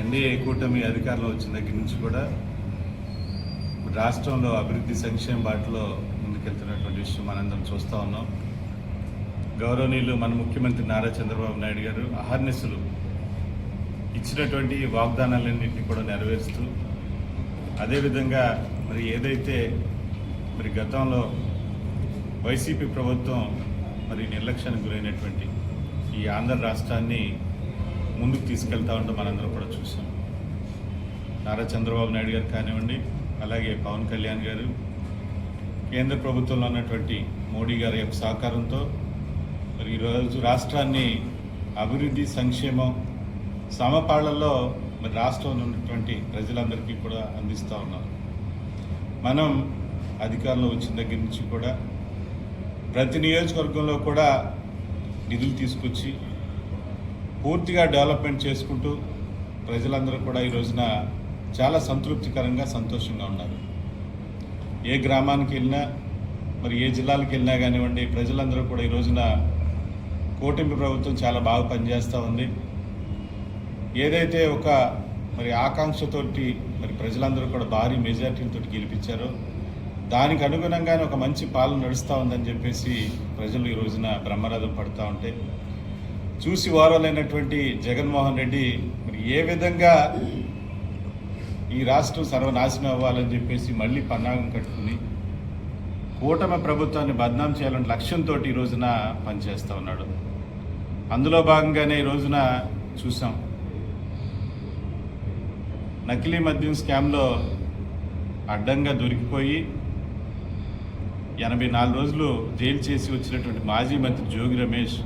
NDA కూటమి అధికారంలో వచ్చిన దగ్గర నుంచి కూడా రాష్ట్రంలో అభివృద్ధి సంక్షేమ బాటలో ముందుకెళ్తున్నటువంటి విషయం మనందరం చూస్తూ ఉన్నాం. గౌరవనీయులు మన ముఖ్యమంత్రి నారా చంద్రబాబు నాయుడు గారు అహర్నిశలు ఇచ్చినటువంటి వాగ్దానాలన్నింటినీ కూడా నెరవేరుస్తూ అదేవిధంగా మరి ఏదైతే మరి గతంలో వైసీపీ ప్రభుత్వం మరి నిర్లక్ష్యానికి గురైనటువంటి ఈ ఆంధ్ర రాష్ట్రాన్ని ముందుకు తీసుకెళ్తా ఉండడం మనందరం కూడా చూసాం నారా చంద్రబాబు నాయుడు గారు కానివ్వండి అలాగే పవన్ కళ్యాణ్ గారు కేంద్ర ప్రభుత్వంలో ఉన్నటువంటి మోడీ గారి యొక్క సహకారంతో మరి ఈరోజు రాష్ట్రాన్ని అభివృద్ధి సంక్షేమం సమపాళ్ళలో మరి రాష్ట్రంలో ఉన్నటువంటి ప్రజలందరికీ కూడా అందిస్తూ ఉన్నారు. మనం అధికారంలో వచ్చిన దగ్గర నుంచి కూడా ప్రతి నియోజకవర్గంలో కూడా నిధులు తీసుకొచ్చి పూర్తిగా డెవలప్మెంట్ చేసుకుంటూ ప్రజలందరూ కూడా ఈ రోజున చాలా సంతృప్తికరంగా సంతోషంగా ఉన్నారు. ఏ గ్రామానికి వెళ్ళినా మరి ఏ జిల్లాలకు వెళ్ళినా కానివ్వండి ప్రజలందరూ కూడా ఈ రోజున కూటమి ప్రభుత్వం చాలా బాగా పనిచేస్తూ ఉంది. ఏదైతే ఒక మరి ఆకాంక్షతోటి మరి ప్రజలందరూ కూడా భారీ మెజార్టీలతో గెలిపించారో దానికి అనుగుణంగానే ఒక మంచి పాలన నడుస్తూ ఉందని చెప్పేసి ప్రజలు ఈ రోజున బ్రహ్మరథం పడుతూ ఉంటే చూసి వారాలైనటువంటి జగన్మోహన్ రెడ్డి మరి ఏ విధంగా ఈ రాష్ట్రం సర్వనాశనం అవ్వాలని చెప్పేసి మళ్ళీ పన్నాగం కట్టుకుని కూటమి ప్రభుత్వాన్ని బద్నాం చేయాలని లక్ష్యంతో ఈ రోజున పనిచేస్తూ ఉన్నాడు. అందులో భాగంగానే ఈ రోజున చూసాం. నకిలీ మద్యం స్కామ్లో అడ్డంగా దొరికిపోయి ఎనభై నాలుగు రోజులు జైలు చేసి వచ్చినటువంటి మాజీ మంత్రి జోగి రమేష్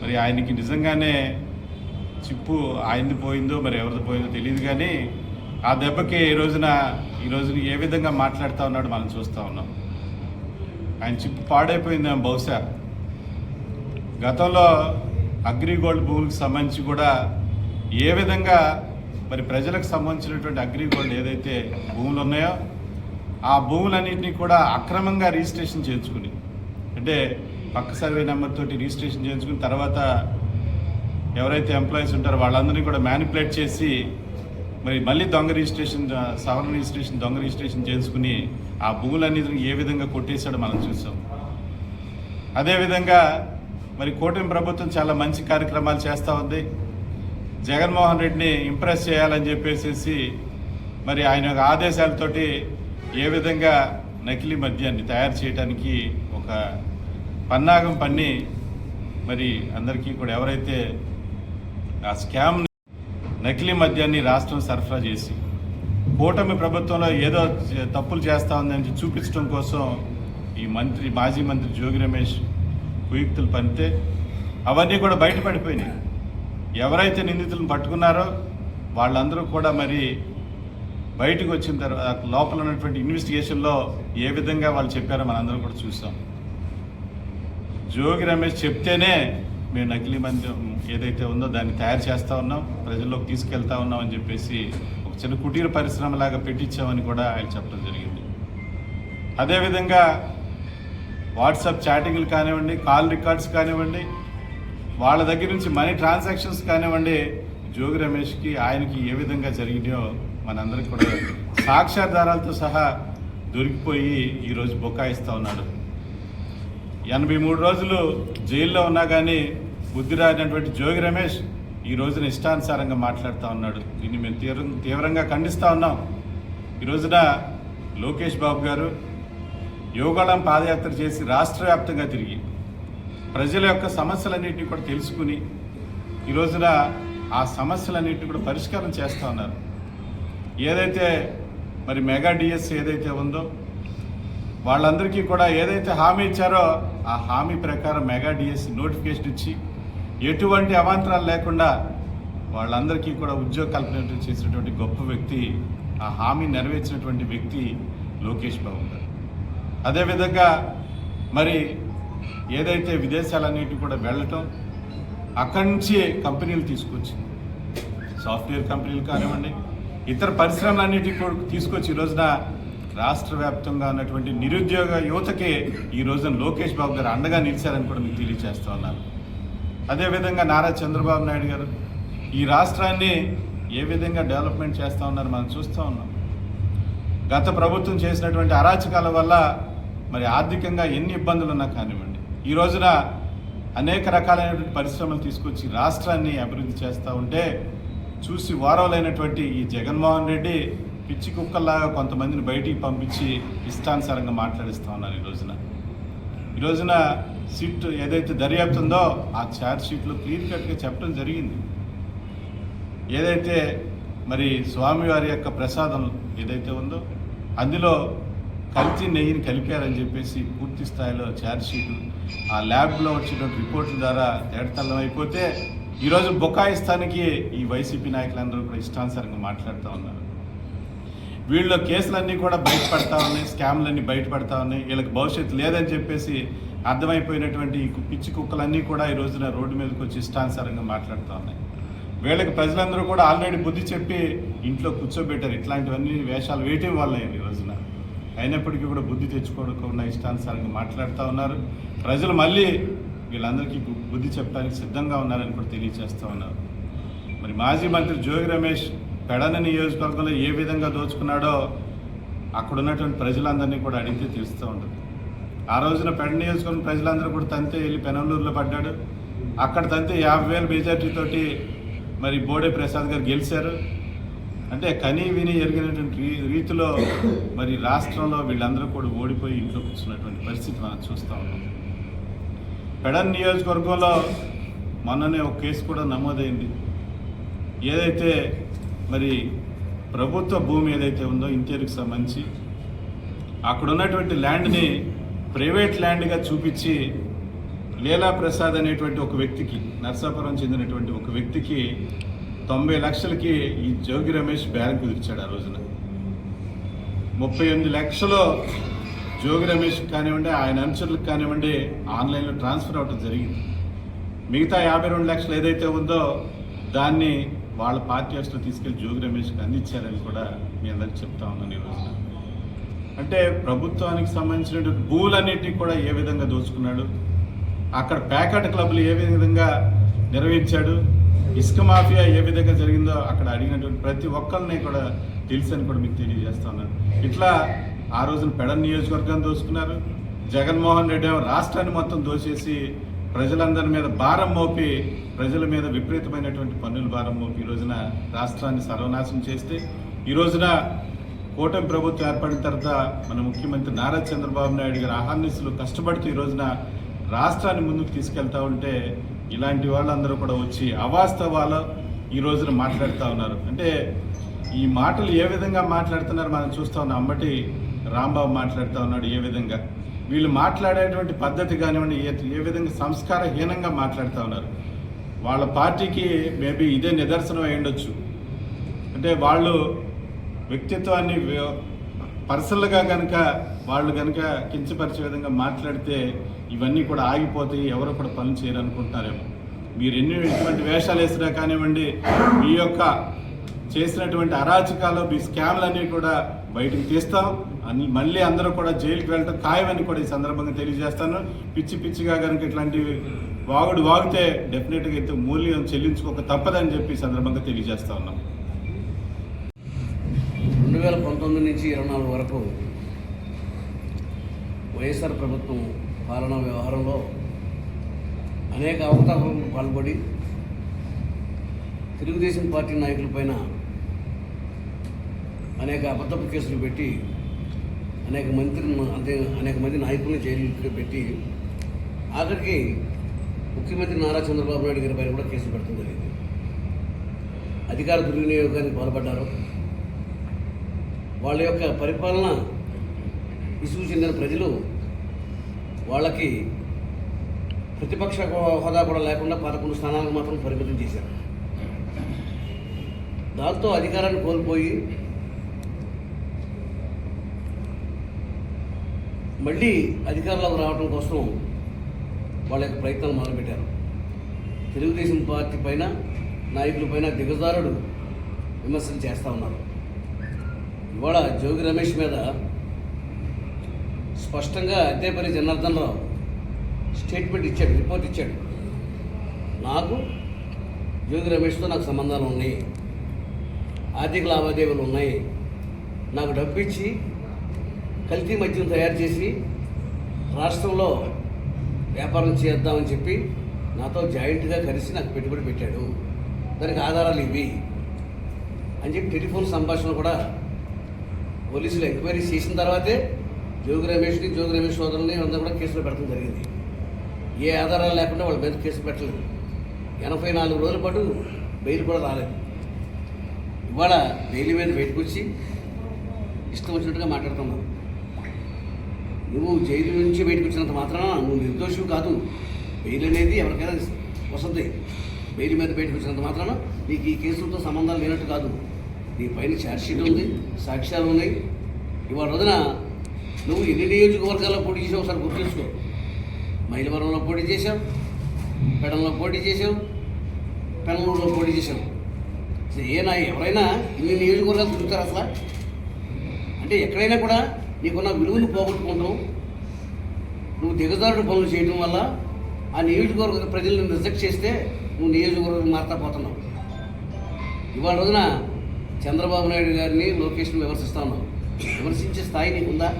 మరి ఆయనకి నిజంగానే చిప్పు ఆయనది పోయిందో మరి ఎవరిది పోయిందో తెలియదు కానీ ఆ దెబ్బకి ఈ రోజున ఈ రోజున ఏ విధంగా మాట్లాడుతూ ఉన్నాడో మనం చూస్తూ ఉన్నాం. ఆయన చిప్పు పాడైపోయిందేమో బహుశా. గతంలో అగ్రిగోల్డ్ భూములకు సంబంధించి కూడా ఏ విధంగా మరి ప్రజలకు సంబంధించినటువంటి అగ్రిగోల్డ్ ఏదైతే భూములు ఉన్నాయో ఆ భూములన్నింటినీ కూడా అక్రమంగా రిజిస్ట్రేషన్ చేయించుకుని అంటే పక్క సర్వే నెంబర్ తోటి రిజిస్ట్రేషన్ చేయించుకుని తర్వాత ఎవరైతే ఎంప్లాయీస్ ఉంటారో వాళ్ళందరినీ కూడా మ్యానిపులేట్ చేసి మరి మళ్ళీ దొంగ రిజిస్ట్రేషన్ సవరణ రిజిస్ట్రేషన్ దొంగ రిజిస్ట్రేషన్ చేసుకుని ఆ భూములన్నింటిని ఏ విధంగా కొట్టేశాడో మనం చూసాం అదేవిధంగా మరి కూటమి ప్రభుత్వం చాలా మంచి కార్యక్రమాలు చేస్తూ ఉంది. జగన్మోహన్ రెడ్డిని ఇంప్రెస్ చేయాలని చెప్పేసి మరి ఆయన ఆదేశాలతోటి ఏ విధంగా నకిలీ మద్యాన్ని తయారు చేయడానికి ఒక పన్నాగం పన్ని మరి అందరికీ కూడా ఎవరైతే ఆ స్కామ్ నకిలీ మద్యాన్ని రాష్ట్రం సరఫరా చేసి కూటమి ప్రభుత్వంలో ఏదో తప్పులు చేస్తా ఉందని చూపించడం కోసం ఈ మంత్రి మాజీ మంత్రి జోగి రమేష్ కుయుక్తులు పనితే అవన్నీ కూడా బయటపడిపోయినాయి. ఎవరైతే నిందితులను పట్టుకున్నారో వాళ్ళందరూ కూడా మరి బయటకు వచ్చిన తర్వాత లోపల ఉన్నటువంటి ఇన్వెస్టిగేషన్లో ఏ విధంగా వాళ్ళు చెప్పారో మనందరం కూడా చూసాం జోగి రమేష్ చెప్తేనే మేము నకిలీ మంద్యం ఏదైతే ఉందో దాన్ని తయారు చేస్తూ ఉన్నాం ప్రజల్లోకి తీసుకెళ్తా ఉన్నాం అని చెప్పేసి ఒక చిన్న కుటీర పరిశ్రమలాగా పెట్టించామని కూడా ఆయన చెప్పడం జరిగింది. అదేవిధంగా వాట్సాప్ చాటింగ్లు కానివ్వండి కాల్ రికార్డ్స్ కానివ్వండి వాళ్ళ దగ్గర నుంచి మనీ ట్రాన్సాక్షన్స్ కానివ్వండి జోగి రమేష్కి ఆయనకి ఏ విధంగా జరిగినాయో మనందరికి కూడా సాక్ష్యాధారాలతో సహా దొరికిపోయి ఈరోజు బొకాయిస్తూ ఉన్నాడు. ఎనభై మూడు రోజులు జైల్లో ఉన్నా కానీ బుద్ధి రానటువంటి జోగి రమేష్ ఈ రోజున ఇష్టానుసారంగా మాట్లాడుతూ ఉన్నాడు. దీన్ని మేము తీవ్ర తీవ్రంగా ఖండిస్తూ ఉన్నాం. ఈ రోజున లోకేష్ బాబు గారు యోగాళం పాదయాత్ర చేసి రాష్ట్ర వ్యాప్తంగా తిరిగి ప్రజల యొక్క సమస్యలన్నింటినీ కూడా తెలుసుకుని ఈ రోజున ఆ సమస్యలన్నింటినీ కూడా పరిష్కారం చేస్తూ ఉన్నారు. ఏదైతే మరి మెగా డిఎస్ ఏదైతే ఉందో వాళ్ళందరికీ కూడా ఏదైతే హామీ ఇచ్చారో ఆ హామీ ప్రకారం మెగా డిఎస్సి నోటిఫికేషన్ ఇచ్చి ఎటువంటి అవాంతరాలు లేకుండా వాళ్ళందరికీ కూడా ఉద్యోగ కల్పన చేసినటువంటి గొప్ప వ్యక్తి ఆ హామీ నెరవేర్చినటువంటి వ్యక్తి లోకేష్ బాబు గారు. అదేవిధంగా మరి ఏదైతే విదేశాలన్నిటి కూడా వెళ్ళటం అక్కడి నుంచి కంపెనీలు తీసుకొచ్చింది. సాఫ్ట్వేర్ కంపెనీలు కానివ్వండి ఇతర పరిశ్రమలన్నిటికీ కూడా తీసుకొచ్చి ఈ రోజున రాష్ట్ర వ్యాప్తంగా ఉన్నటువంటి నిరుద్యోగ యువతకే ఈ రోజున లోకేష్ బాబు గారు అండగా నిలిచారని కూడా మీకు తెలియజేస్తూ ఉన్నారు అదేవిధంగా నారా చంద్రబాబు నాయుడు గారు ఈ రాష్ట్రాన్ని ఏ విధంగా డెవలప్మెంట్ చేస్తూ ఉన్నారు మనం చూస్తూ ఉన్నాం. గత ప్రభుత్వం చేసినటువంటి అరాచకాల వల్ల మరి ఆర్థికంగా ఎన్ని ఇబ్బందులు ఉన్నా కానివ్వండి ఈ రోజున అనేక రకాలైనటువంటి పరిశ్రమలు తీసుకొచ్చి రాష్ట్రాన్ని అభివృద్ధి చేస్తూ ఉంటే చూసి వారవలైనటువంటి ఈ జగన్మోహన్ రెడ్డి పిచ్చి కుక్కల్లాగా కొంతమందిని బయటికి పంపించి ఇష్టానుసారంగా మాట్లాడిస్తూ ఉన్నారు ఈ రోజున. ఈ రోజున సిట్ ఏదైతే దర్యాప్తు ఉందో ఆ ఛార్జ్ షీట్లో క్లియర్ కట్గా చెప్పడం జరిగింది. ఏదైతే మరి స్వామివారి యొక్క ప్రసాదం ఏదైతే ఉందో అందులో కల్తీ నెయ్యిని కలిపారని చెప్పేసి పూర్తి స్థాయిలో ఛార్జ్ షీట్ ఆ ల్యాబ్లో వచ్చినటువంటి రిపోర్ట్ల ద్వారా తేడతల్లం అయిపోతే ఈరోజు బొకాయిస్తానికి ఈ వైసీపీ నాయకులందరూ కూడా ఇష్టానుసారంగా మాట్లాడుతూ ఉన్నారు. వీళ్ళ కేసులన్నీ కూడా బయటపడతా ఉన్నాయి స్కామ్లన్నీ బయటపడతా ఉన్నాయి. వీళ్ళకి భవిష్యత్తు లేదని చెప్పేసి అర్థమైపోయినటువంటి కు- పిచ్చి కుక్కలన్నీ కూడా ఈ రోజున రోడ్డు మీదకి వచ్చి ఇష్టానుసారంగా మాట్లాడుతూ ఉన్నాయి. వీళ్ళకి ప్రజలందరూ కూడా ఆల్రెడీ బుద్ధి చెప్పి ఇంట్లో కూర్చోబెట్టారు. ఇట్లాంటివన్నీ వేషాలు వేయటం వల్ల ఈ రోజున. అయినప్పటికీ కూడా బుద్ధి తెచ్చుకోకుండా ఇష్టానుసారంగా మాట్లాడుతూ ఉన్నారు. ప్రజలు మళ్ళీ వీళ్ళందరికీ బుద్ధి చెప్పడానికి సిద్ధంగా ఉన్నారని కూడా తెలియజేస్తూ ఉన్నారు. మరి మాజీ మంత్రి జోగి రమేష్ పెడన నియోజకవర్గంలో ఏ విధంగా దోచుకున్నాడో అక్కడ ఉన్నటువంటి ప్రజలందరినీ కూడా అడిగితే తెలుస్తూ ఉంటుంది. ఆ రోజున పెడ నియోజకవర్గం ప్రజలందరూ కూడా తంతే వెళ్ళి పెనమలూరులో పడ్డాడు. అక్కడ తంతే యాభై వేల మెజార్టీతోటి మరి బోడే ప్రసాద్ గారు గెలిచారు. అంటే కని విని ఎరిగినటువంటి రీ- రీతిలో మరి రాష్ట్రంలో వీళ్ళందరూ కూడా ఓడిపోయి ఇంట్లో కూర్చున్నటువంటి పరిస్థితి మనం చూస్తూ ఉన్నాం. పెడన్ నియోజకవర్గంలో మొన్ననే ఒక కేసు కూడా నమోదైంది. ఏదైతే మరి ప్రభుత్వ భూమి ఏదైతే ఉందో ఇంటీరియర్కి సంబంధించి అక్కడ ఉన్నటువంటి ల్యాండ్ని ప్రైవేట్ ల్యాండ్గా చూపించి లీలా ప్రసాద్ అనేటువంటి ఒక వ్యక్తికి నర్సాపురం చెందినటువంటి ఒక వ్యక్తికి తొంభై లక్షలకి ఈ జోగి రమేష్ బ్యాంకు కుదిర్చాడు ఆ రోజున. ముప్పై ఎనిమిది లక్షలు జోగి రమేష్ కానివ్వండి ఆయన అనుచరులకు కానివ్వండి ఆన్లైన్లో ట్రాన్స్ఫర్ అవ్వడం జరిగింది. మిగతా యాభై రెండు లక్షలు ఏదైతే ఉందో దాన్ని వాళ్ళ పార్టీ ఆఫీస్లో తీసుకెళ్ళి జోగి రమేష్కి అందించారని కూడా మీ అందరికి చెప్తా ఉన్నాను ఈ రోజున. అంటే ప్రభుత్వానికి సంబంధించినటువంటి భూలన్నిటికీ కూడా ఏ విధంగా దోచుకున్నాడు? అక్కడ ప్యాకెట్ క్లబ్లు ఏ విధంగా నిర్వహించాడు? ఇసుక మాఫియా ఏ విధంగా జరిగిందో అక్కడ అడిగినటువంటి ప్రతి ఒక్కరిని కూడా తెలుసు అని కూడా మీకు తెలియజేస్తున్నాను ఇట్లా ఆ రోజున పెడన్ నియోజకవర్గాన్ని దోచుకున్నారు. జగన్మోహన్ రెడ్డి రాష్ట్రాన్ని మొత్తం దోచేసి ప్రజలందరి మీద భారం మోపి ప్రజల మీద విపరీతమైనటువంటి పన్నుల భారం ఈ రోజున రాష్ట్రాన్ని సర్వనాశనం చేస్తే ఈ రోజున కూటమి ప్రభుత్వం ఏర్పడిన తర్వాత మన ముఖ్యమంత్రి నారా చంద్రబాబు నాయుడు గారు అహార్నిస్సులు కష్టపడుతూ ఈ రోజున రాష్ట్రాన్ని ముందుకు తీసుకెళ్తా ఉంటే ఇలాంటి వాళ్ళందరూ కూడా వచ్చి అవాస్తవాలు ఈ రోజున మాట్లాడుతూ ఉన్నారు. అంటే ఈ మాటలు ఏ విధంగా మాట్లాడుతున్నారు మనం చూస్తూ ఉన్నాం. అమ్మటి రాంబాబు మాట్లాడుతూ ఉన్నాడు ఏ విధంగా. వీళ్ళు మాట్లాడేటువంటి పద్ధతి కానివ్వండి ఏ ఏ విధంగా సంస్కారహీనంగా మాట్లాడుతూ ఉన్నారు. వాళ్ళ పార్టీకి మేబీ ఇదే నిదర్శనం అయి ఉండొచ్చు. అంటే వాళ్ళు వ్యక్తిత్వాన్ని పర్సనల్గా కనుక వాళ్ళు కనుక కించపరిచే విధంగా మాట్లాడితే ఇవన్నీ కూడా ఆగిపోతాయి ఎవరు కూడా పనులు చేయాలనుకుంటున్నారేమో మీరు ఎన్ని ఎటువంటి వేషాలు వేసినా కానివ్వండి మీ యొక్క చేసినటువంటి అరాచకాలు మీ స్కామ్లన్నీ కూడా బయటకు తీస్తాం. అని మళ్ళీ అందరూ కూడా జైలుకి వెళ్ళటం ఖాయమని కూడా ఈ సందర్భంగా తెలియజేస్తాను. పిచ్చి పిచ్చిగా కనుక ఇట్లాంటివి వాగుడు వాగితే డెఫినెట్గా అయితే మూల్యం చెల్లించుకోక తప్పదని చెప్పి సందర్భంగా తెలియజేస్తా ఉన్నాం. రెండు వేల పంతొమ్మిది నుంచి ఇరవై నాలుగు వరకు వైఎస్ఆర్ ప్రభుత్వం పాలనా వ్యవహారంలో అనేక అవకతవకలకు పాల్పడి తెలుగుదేశం పార్టీ నాయకులపైన అనేక అబద్ధపు కేసులు పెట్టి అనేక మంత్రి అంటే అనేక మంది నాయకుల్ని జైలుకి పెట్టి ఆఖరికి ముఖ్యమంత్రి నారా చంద్రబాబు నాయుడు గారి పైన కూడా కేసులు పెట్టడం జరిగింది. అధికార దుర్వినియోగానికి పాల్పడ్డారు. వాళ్ళ యొక్క పరిపాలన విసుగు చెందిన ప్రజలు వాళ్ళకి ప్రతిపక్ష హోదా కూడా లేకుండా పదకొండు స్థానాలకు మాత్రం పరిమితం చేశారు. దాంతో అధికారాన్ని కోల్పోయి మళ్ళీ అధికారంలోకి రావడం కోసం వాళ్ళ యొక్క ప్రయత్నాలు మొదలుపెట్టారు. తెలుగుదేశం పార్టీ పైన నాయకుల పైన దిగజారుడు విమర్శలు చేస్తూ ఉన్నారు. ఇవాళ జోగి రమేష్ మీద స్పష్టంగా అద్దేపల్లి జనార్దన్ రావు స్టేట్మెంట్ ఇచ్చాడు రిపోర్ట్ ఇచ్చాడు. నాకు జోగి రమేష్తో నాకు సంబంధాలు ఉన్నాయి. ఆర్థిక లావాదేవీలు ఉన్నాయి. నాకు డబ్బు ఇచ్చి కల్తీ మద్యం తయారు చేసి రాష్ట్రంలో వ్యాపారం చేద్దామని చెప్పి నాతో జాయింట్గా కలిసి నాకు పెట్టుబడి పెట్టాడు. దానికి ఆధారాలు ఇవి అని చెప్పి టెలిఫోన్ సంభాషణ కూడా పోలీసులు ఎంక్వైరీ చేసిన తర్వాతే జోగి రమేష్ని జోగి రమేష్ సోదరుని అందరూ కూడా కేసులు పెట్టడం జరిగింది. ఏ ఆధారాలు లేకుండా వాళ్ళ మీద కేసు పెట్టలేదు. ఎనభై నాలుగు రోజుల పాటు బెయిల్ కూడా రాలేదు. ఇవాళ బెయిల్ మీద బయటకు వచ్చి ఇష్టం వచ్చినట్టుగా మాట్లాడుతున్నాను నువ్వు జైలు నుంచి బయటకు వచ్చినంత మాత్రాన నువ్వు నిర్దోషం కాదు. బెయిల్ అనేది ఎవరికైనా వస్తుంది బెయిల్ మీద బయటకు వచ్చినంత మాత్రాన నీకు ఈ కేసులతో సంబంధాలు లేనట్టు కాదు. నీ పైన ఛార్జ్షీట్ ఉంది సాక్ష్యాలు ఉన్నాయి. ఇవాళ రోజున నువ్వు ఎన్ని నియోజకవర్గాల్లో పోటీ చేసావు ఒకసారి గుర్తుంచుకో మైలవరంలో పోటీ చేశావు పెడంలో పోటీ చేశావు పెనలూరులో పోటీ చేశావు ఏనా ఎవరైనా ఇన్ని నియోజకవర్గాలు తిరుగుతారు అసలు? అంటే ఎక్కడైనా కూడా నీకున్న విలువలు పోగొట్టుకుంటాం నువ్వు దిగజారుడు పనులు చేయడం వల్ల ఆ నియోజకవర్గ ప్రజలను రిజెక్ట్ చేస్తే నువ్వు నియోజకవర్గం మారుతా పోతున్నావు. ఇవాళ రోజున చంద్రబాబు నాయుడు గారిని లోకేష్ను విమర్శిస్తా ఉన్నావు. విమర్శించే స్థాయి నీకుందా?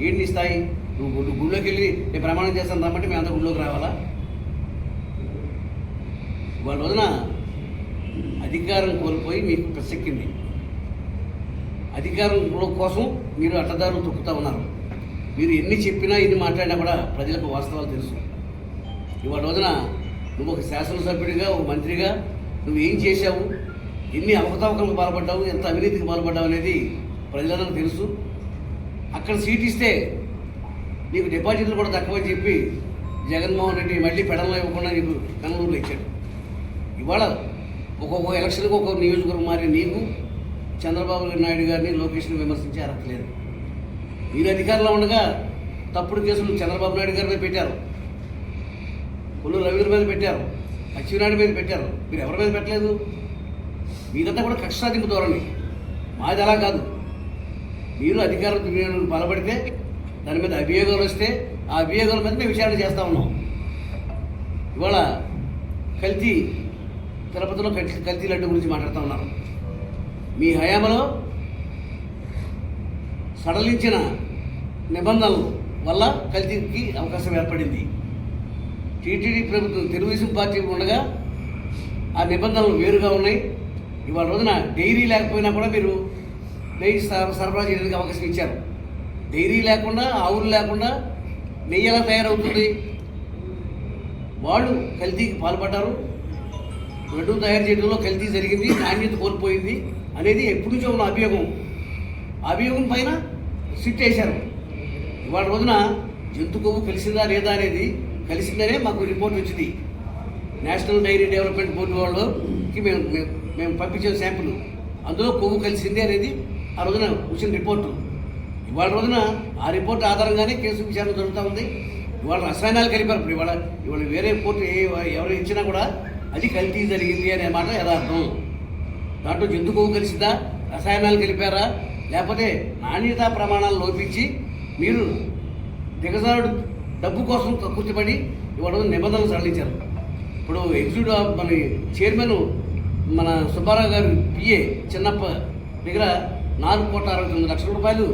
ఏంటి నీ స్థాయి? నువ్వు గుడి- గుళ్ళోకి వెళ్ళి నేను ప్రమాణం చేస్తాను రమ్మంటే మేము అంత గుళ్ళోకి రావాలా? ఇవాళ రోజున అధికారం కోల్పోయి మీకు ప్రసక్కింది అధికారం కోసం మీరు అట్టదారులు తొక్కుతూ ఉన్నారు. మీరు ఎన్ని చెప్పినా ఎన్ని మాట్లాడినా కూడా ప్రజలకు వాస్తవాలు తెలుసు. ఇవాళ రోజున నువ్వు ఒక శాసనసభ్యుడిగా ఒక మంత్రిగా నువ్వు ఏం చేశావు? ఎన్ని అవకతవకలకు పాల్పడ్డావు? ఎంత అవినీతికి పాల్పడ్డావు అనేది ప్రజలందరూ తెలుసు. అక్కడ సీట్ ఇస్తే నీకు డిపాజిట్లు కూడా తక్కువని చెప్పి జగన్మోహన్ రెడ్డి మళ్ళీ పెడల్లో ఇవ్వకుండా నీకు కన్నూరులో ఇచ్చాడు. ఇవాళ ఒక్కొక్క ఎలక్షన్కి ఒక్కొక్క నియోజకవర్గం మారి నీకు చంద్రబాబు నాయుడు గారిని లోకేష్ని విమర్శించే అర్హత లేదు. మీరు అధికారంలో ఉండగా తప్పుడు కేసులు చంద్రబాబు నాయుడు గారి మీద పెట్టారు. పుల్లు రవీంద్ర మీద పెట్టారు. అచ్చినాయుడు మీద పెట్టారు. మీరు ఎవరి మీద పెట్టలేదు? మీదంతా కూడా కక్ష సాధింపు ధోరణి. మాది అలా కాదు. మీరు అధికార దుర్వినియోగం బలపడితే దాని మీద అభియోగాలు వస్తే ఆ అభియోగాల మీద మేము విచారణ చేస్తూ ఉన్నాం. ఇవాళ కల్తీ తిరుపతిలో కల్తీ కల్తీ లడ్డు గురించి మాట్లాడుతూ ఉన్నారు. మీ హయాంలో సడలించిన నిబంధనలు వల్ల కల్తీకి అవకాశం ఏర్పడింది. టీటీడీ ప్రభుత్వం తెలుగుదేశం పార్టీ ఉండగా ఆ నిబంధనలు వేరుగా ఉన్నాయి. ఇవాళ రోజున డైరీ లేకపోయినా కూడా మీరు నెయ్యి సరఫరా చేయడానికి అవకాశం ఇచ్చారు. డైరీ లేకుండా ఆవులు లేకుండా నెయ్యి ఎలా తయారవుతుంది? వాళ్ళు కల్తీకి పాల్పడ్డారు. లడ్డు తయారు చేయడంలో కల్తీ జరిగింది నాణ్యత కోల్పోయింది అనేది ఎప్పటి నుంచో ఉన్న అభియోగం. అభియోగం పైన సిట్ వేశారు ఇవాళ రోజున జంతు కొవ్వు కలిసిందా లేదా అనేది కలిసిందనే మాకు రిపోర్ట్ వచ్చింది. నేషనల్ డైరీ డెవలప్మెంట్ బోర్డు వాళ్ళకి మేము మేము- మేము పంపించే శాంపుల్. అందులో కొవ్వు కలిసింది అనేది ఆ రోజున వచ్చిన రిపోర్టు. ఇవాళ రోజున ఆ రిపోర్ట్ ఆధారంగానే కేసు విచారణ జరుగుతూ ఉంది. ఇవాళ రసాయనాలు కలిపారు. ఇప్పుడు ఇవాళ ఇవాళ వేరే కోర్టు ఎవరు ఇచ్చినా కూడా అది కల్తీ జరిగింది అనే మాట యథార్థం. దాంట్లో జంతుకు కలిసిందా రసాయనాలు కలిపారా? లేకపోతే నాణ్యతా ప్రమాణాలు లోపించి మీరు దిగజారుడు డబ్బు కోసం కక్కుర్తిపడి ఇవ్వడం నిబంధనలు సడలించారు. ఇప్పుడు ఎగ్జిక్యూటివ్ మన చైర్మన్ మన సుబ్బారావు గారు పిఏ చిన్నప్ప దగ్గర నాలుగు కోట్ల అరవై తొమ్మిది లక్షల రూపాయలు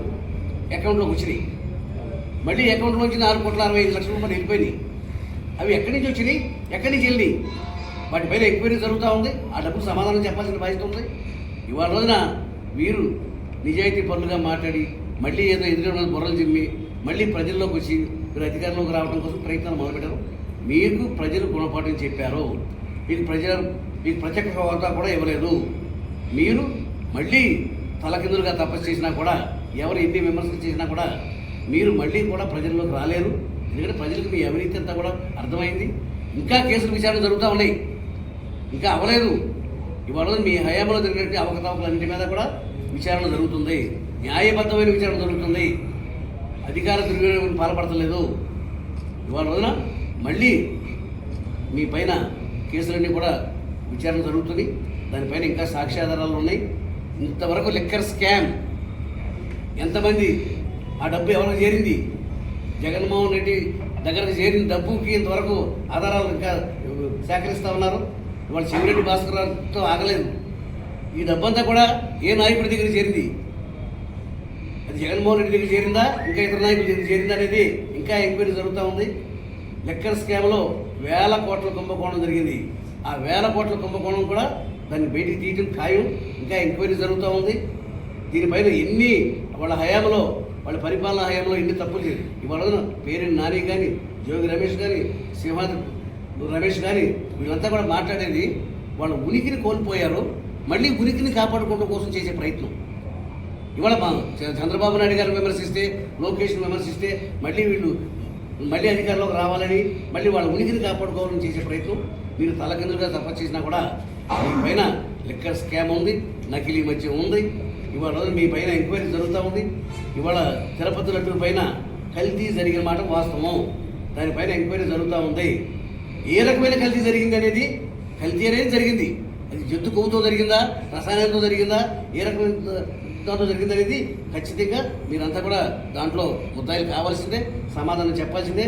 అకౌంట్లోకి వచ్చినాయి. మళ్ళీ అకౌంట్లోంచి నాలుగు కోట్ల అరవై ఐదు లక్షల రూపాయలు వెళ్ళిపోయినాయి. అవి ఎక్కడి నుంచి వచ్చినాయి? ఎక్కడి నుంచి వెళ్ళి వాటిపైన ఎంక్వైరీ జరుగుతూ ఉంది. ఆ డబ్బుకు సమాధానం చెప్పాల్సిన బాధ్యత ఉంది. ఇవాళ రోజున మీరు నిజాయితీ పనులుగా మాట్లాడి మళ్ళీ ఏదో ఎదురు బుర్రలు చిమ్మి మళ్ళీ ప్రజల్లోకి వచ్చి మీరు అధికారంలోకి రావడం కోసం ప్రయత్నాలు మొదలుపెట్టారు. మీకు ప్రజలు గుణపాఠం చెప్పారు. మీకు ప్రజలు మీకు ప్రత్యేక హోదా కూడా ఇవ్వలేదు. మీరు మళ్ళీ తలకిందులుగా తపస్సు చేసినా కూడా ఎవరు ఎన్ని విమర్శలు చేసినా కూడా మీరు మళ్ళీ కూడా ప్రజల్లోకి రాలేరు. ఎందుకంటే ప్రజలకు మీ అవినీతి అంతా కూడా అర్థమైంది. ఇంకా కేసులు విచారణ జరుగుతూ ఉన్నాయి. ఇంకా అవ్వలేదు. ఇవాళ మీ హయాంలో జరిగినట్టు అవకతవకలన్నింటి మీద కూడా విచారణ జరుగుతుంది. న్యాయబద్ధమైన విచారణ జరుగుతుంది. అధికార దుర్వినియోగం పాల్పడతలేదు. ఇవాళ రోజున మళ్ళీ మీ పైన కేసులన్నీ కూడా విచారణ జరుగుతుంది. దానిపైన ఇంకా సాక్ష్యాధారాలు ఉన్నాయి. ఇంతవరకు లిక్కర్ స్కామ్ ఎంతమంది ఆ డబ్బు ఎవరికి చేరింది? జగన్మోహన్ రెడ్డి దగ్గరకు చేరిన డబ్బుకి ఇంతవరకు ఆధారాలు ఇంకా సేకరిస్తూ ఉన్నారు. ఇవాళ శివరెడ్డి భాస్కర్ రావుతో ఆగలేదు. ఈ డబ్బంతా కూడా ఏ నాయకుడి దగ్గర చేరింది? అది జగన్మోహన్ రెడ్డి దగ్గర చేరిందా? ఇంకా ఇతర నాయకుల దగ్గర చేరిందా అనేది ఇంకా ఎంక్వైరీ జరుగుతూ ఉంది. లెక్కర్ స్కామ్లో వేల కోట్ల కుంభకోణం జరిగింది. ఆ వేల కోట్ల కుంభకోణం కూడా దాన్ని బయటికి తీయటం ఖాయం. ఇంకా ఎంక్వైరీ జరుగుతూ ఉంది. దీనిపైన ఎన్ని వాళ్ళ హయాంలో వాళ్ళ పరిపాలన హయాంలో ఎన్ని తప్పులు చేయాలి ఇవాళ పేరెంట్ నాని కానీ జోగి రమేష్ కానీ సింహాద్రి రమేష్ కానీ వీళ్ళంతా కూడా మాట్లాడేది వాళ్ళ ఉనికిని కోల్పోయారు మళ్ళీ ఉనికిని కాపాడుకోవడం కోసం చేసే ప్రయత్నం. ఇవాళ మా చ- చంద్రబాబు నాయుడు గారిని విమర్శిస్తే లోకేష్ని విమర్శిస్తే మళ్ళీ వీళ్ళు మళ్ళీ అధికారంలోకి రావాలని మళ్ళీ వాళ్ళ ఉనికిని కాపాడుకోవాలని చేసే ప్రయత్నం. మీరు తలకిందులుగా తప్ప చేసినా కూడా మీ పైన లిక్కర్ స్కామ్ ఉంది నకిలీ మధ్య ఉంది. ఇవాళ రోజు మీ పైన ఎంక్వైరీ జరుగుతూ ఉంది. ఇవాళ తిరుపతి లడ్డు పైన కల్తీ జరిగిన మాట వాస్తవం. దానిపైన ఎంక్వైరీ జరుగుతూ ఉంది. ఏ రకమైన కల్తీ జరిగింది అనేది? కల్తీ అనేది జరిగింది. అది జంతు కొవ్వుతో జరిగిందా? రసాయనంతో జరిగిందా? ఏ రకమైన దాంతో జరిగింది అనేది ఖచ్చితంగా మీరంతా కూడా దాంట్లో ముద్దాయిలు కావాల్సిందే సమాధానం చెప్పాల్సిందే.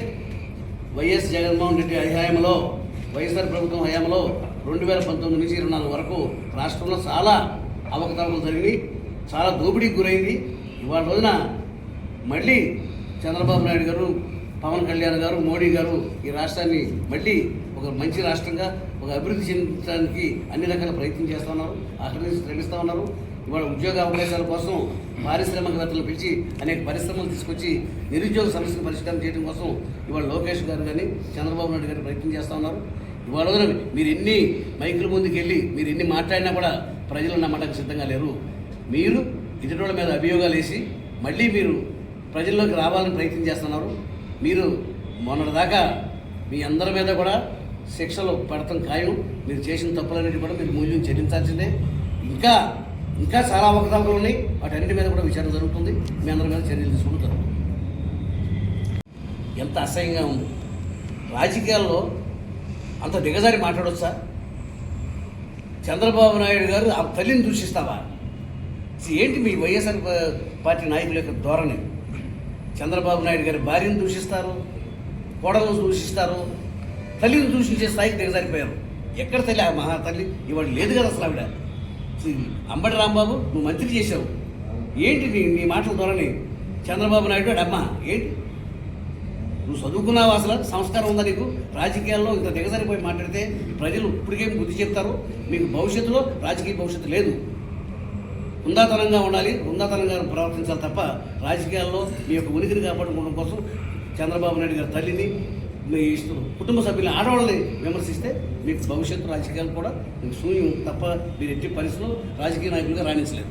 వైఎస్ జగన్మోహన్ రెడ్డి హయాంలో వైఎస్ఆర్ ప్రభుత్వం హయాంలో రెండు వేల పంతొమ్మిది నుంచి ఇరవై నాలుగు వరకు రాష్ట్రంలో చాలా అవకతవకలు జరిగినాయి చాలా దోపిడీకి గురైంది. ఇవాళ రోజున మళ్ళీ చంద్రబాబు నాయుడు గారు పవన్ కళ్యాణ్ గారు మోడీ గారు ఈ రాష్ట్రాన్ని మళ్ళీ ఒక మంచి రాష్ట్రంగా ఒక అభివృద్ధి చెందడానికి అన్ని రకాల ప్రయత్నం చేస్తూ ఉన్నారు అక్కడి శ్రమిస్తూ ఉన్నారు. ఇవాళ ఉద్యోగ అవకాశాల కోసం పారిశ్రామికవేత్తలు పిలిచి అనేక పరిశ్రమలు తీసుకొచ్చి నిరుద్యోగ సమస్యను పరిష్కారం చేయడం కోసం ఇవాళ లోకేష్ గారు కానీ చంద్రబాబు నాయుడు గారు ప్రయత్నం చేస్తూ ఉన్నారు. ఇవాళ మీరు ఎన్ని మైకుల ముందుకు వెళ్ళి మీరు ఎన్ని మాట్లాడినా కూడా ప్రజలు నమ్మడానికి సిద్ధంగా లేరు. మీరు ఇతరుల మీద అభియోగాలు వేసి మళ్ళీ మీరు ప్రజల్లోకి రావాలని ప్రయత్నం చేస్తున్నారు. మీరు మొన్నటిదాకా మీ అందరి మీద కూడా శిక్షలు పడటం ఖాయం. మీరు చేసిన తప్పులన్నిటి కూడా మీరు మూల్యం చెల్లించాల్సిందే. ఇంకా ఇంకా చాలా అవకతవకలు ఉన్నాయి. వాటన్నిటి మీద కూడా విచారణ జరుగుతుంది. మీ అందరి మీద చర్యలు తీసుకుంటూ జరుగుతుంది. ఎంత అసహ్యంగా ఉంది. రాజకీయాల్లో అంత దిగజారి మాట్లాడొచ్చా? చంద్రబాబు నాయుడు గారు ఆ తల్లిని దూషిస్తావా? ఏంటి మీ వైఎస్ఆర్ పార్టీ నాయకుల యొక్క ధోరణి? చంద్రబాబు నాయుడు గారి భార్యను దూషిస్తారు కోడలను దూషిస్తారు తల్లిని దూషించే స్థాయికి దిగజారిపోయారు. ఎక్కడ తల్లి? ఆ మహా తల్లి ఇవాళ లేదు కదా అసలు ఆవిడ. అంబటి రాంబాబు నువ్వు మంత్రి చేశావు. ఏంటి నీ నీ మాటల ద్వారానే చంద్రబాబు నాయుడు వాడి అమ్మ ఏంటి? నువ్వు చదువుకున్నావు అసలు? సంస్కారం ఉందా నీకు? రాజకీయాల్లో ఇంత దిగజారిపోయి మాట్లాడితే ప్రజలు ఇప్పటికేం బుద్ధి చెప్తారు? మీకు భవిష్యత్తులో రాజకీయ భవిష్యత్తు లేదు. హుందాతనంగా ఉండాలి. హుందాతనంగా ప్రవర్తించాలి తప్ప రాజకీయాల్లో మీ యొక్క ఉనికిని కాపాడుకోవడం కోసం చంద్రబాబు నాయుడు గారి తల్లిని మీ ఇష్టం కుటుంబ సభ్యులని ఆడవాళ్ళని విమర్శిస్తే మీకు భవిష్యత్తు రాజకీయాలు కూడా మీకు శూన్యం తప్ప మీరు ఎట్టి పరిస్థితుల్లో రాజకీయ నాయకులుగా రాణించలేదు